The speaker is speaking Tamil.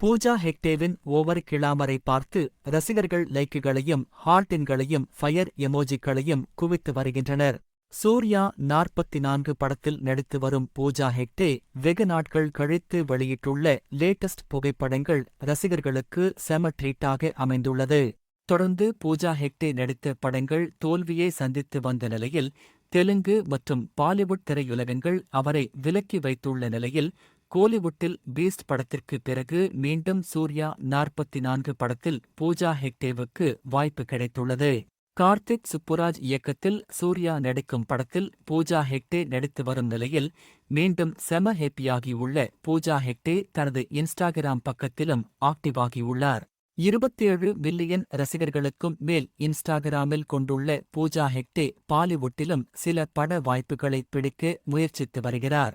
பூஜா ஹெக்டேவின் ஓவர் கிளாமரை பார்த்து ரசிகர்கள் லைக்குகளையும் ஹார்டின்களையும் ஃபயர் எமோஜிக்களையும் குவித்து வருகின்றனர். சூர்யா நாற்பத்தி நான்கு படத்தில் நடித்து வரும் பூஜா ஹெக்டே வெகு நாட்கள் கழித்து வெளியிட்டுள்ள லேட்டஸ்ட் புகைப்படங்கள் ரசிகர்களுக்கு செம ட்ரீட்டாக அமைந்துள்ளது. தொடர்ந்து பூஜா ஹெக்டே நடித்த படங்கள் தோல்வியை சந்தித்து வந்த நிலையில் தெலுங்கு மற்றும் பாலிவுட் திரையுலகங்கள் அவரை விலக்கி வைத்துள்ள நிலையில் கோலிவுட்டில் பீஸ்ட் படத்திற்கு பிறகு மீண்டும் சூர்யா நாற்பத்தி நான்கு படத்தில் பூஜா ஹெக்டேவுக்கு வாய்ப்பு கிடைத்துள்ளது. கார்த்திக் சுப்புராஜ் இயக்கத்தில் சூர்யா நடிக்கும் படத்தில் பூஜா ஹெக்டே நடித்து வரும் நிலையில் மீண்டும் செம ஹேப்பியாகியுள்ள பூஜா ஹெக்டே தனது இன்ஸ்டாகிராம் பக்கத்திலும் ஆக்டிவாகியுள்ளார். இருபத்தேழு மில்லியன் ரசிகர்களுக்கும் மேல் இன்ஸ்டாகிராமில் கொண்டுள்ள பூஜா ஹெக்டே பாலிவுட்டிலும் சில பட வாய்ப்புகளை பிடிக்க முயற்சித்து வருகிறார்.